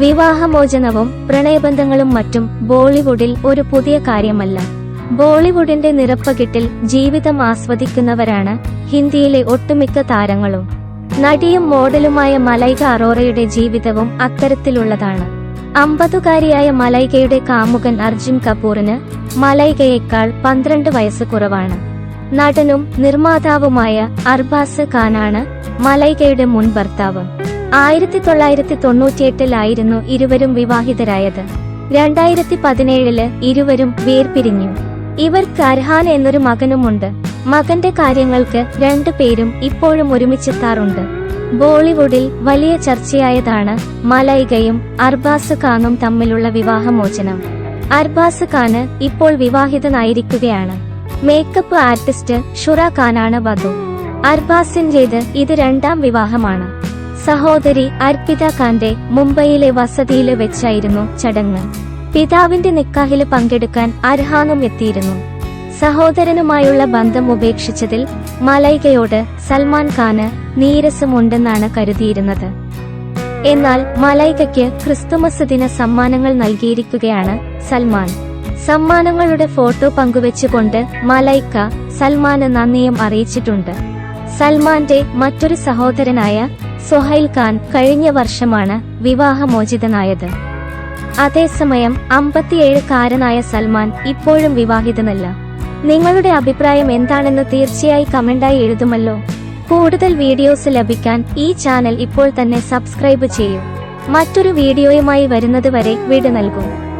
വിവാഹമോചനവും പ്രണയബന്ധങ്ങളും മറ്റും ബോളിവുഡിൽ ഒരു പുതിയ കാര്യമല്ല. ബോളിവുഡിന്റെ നിറപ്പകിട്ടിൽ ജീവിതം ആസ്വദിക്കുന്നവരാണ് ഹിന്ദിയിലെ ഒട്ടുമിക്ക താരങ്ങളും. നടിയും മോഡലുമായ മലൈക അറോറയുടെ ജീവിതവും അത്തരത്തിലുള്ളതാണ്. അമ്പതുകാരിയായ മലൈകയുടെ കാമുകൻ അർജുൻ കപൂറിന് മലൈകയേക്കാൾ പന്ത്രണ്ട് വയസ്സ് കുറവാണ്. നടനും നിർമ്മാതാവുമായ അർബാസ് ഖാനാണ് മലൈകയുടെ മുൻ ഭർത്താവ്. ആയിരത്തി തൊള്ളായിരത്തി തൊണ്ണൂറ്റിയെട്ടിലായിരുന്നു ഇരുവരും വിവാഹിതരായത്. രണ്ടായിരത്തി പതിനേഴിൽ ഇരുവരും വേർപിരിഞ്ഞു. ഇവർ കർഹാൻ എന്നൊരു മകനുമുണ്ട്. മകന്റെ കാര്യങ്ങൾക്ക് രണ്ടു പേരും ഇപ്പോഴും ഒരുമിച്ചെത്താറുണ്ട്. ബോളിവുഡിൽ വലിയ ചർച്ചയായതാണ് മലൈകയും അർബാസ് ഖാനും തമ്മിലുള്ള വിവാഹമോചനം. അർബാസ് ഖാന് ഇപ്പോൾ വിവാഹിതനായിരിക്കുകയാണ്. മേക്കപ്പ് ആർട്ടിസ്റ്റ് ഷുറ ഖാനാണ് വധു. അർബാസിന്റേത് ഇത് രണ്ടാം വിവാഹമാണ്. സഹോദരി അർപ്പിത ഖാന്റെ മുംബൈയിലെ വസതിയിൽ വെച്ചായിരുന്നു ചടങ്ങ്. പിതാവിന്റെ നിക്കാഹിൽ പങ്കെടുക്കാൻ അർഹാനും എത്തിയിരുന്നു. സഹോദരനുമായുള്ള ബന്ധം ഉപേക്ഷിച്ചതിൽ മലൈകയോട് സൽമാൻ ഖാന് നീരസമുണ്ടെന്നാണ് കരുതിയിരുന്നത്. എന്നാൽ മലൈകയ്ക്ക് ക്രിസ്തുമസ് ദിന സമ്മാനങ്ങൾ നൽകിയിരിക്കുകയാണ് സൽമാൻ. സമ്മാനങ്ങളുടെ ഫോട്ടോ പങ്കുവെച്ചുകൊണ്ട് മലൈക്ക സൽമാന് നന്ദിയും അറിയിച്ചിട്ടുണ്ട്. സൽമാന്റെ മറ്റൊരു സഹോദരനായ സൊഹൈൽ ഖാൻ കഴിഞ്ഞ വർഷമാണ് വിവാഹമോചിതനായത്. അതേസമയം അമ്പത്തിയേഴുകാരനായ സൽമാൻ ഇപ്പോഴും വിവാഹിതനല്ല. നിങ്ങളുടെ അഭിപ്രായം എന്താണെന്ന് തീർച്ചയായി കമന്റായി എഴുതുമല്ലോ. കൂടുതൽ വീഡിയോസ് ലഭിക്കാൻ ഈ ചാനൽ ഇപ്പോൾ തന്നെ സബ്സ്ക്രൈബ് ചെയ്യൂ. മറ്റൊരു വീഡിയോയുമായി വരുന്നതുവരെ വിട നൽകും.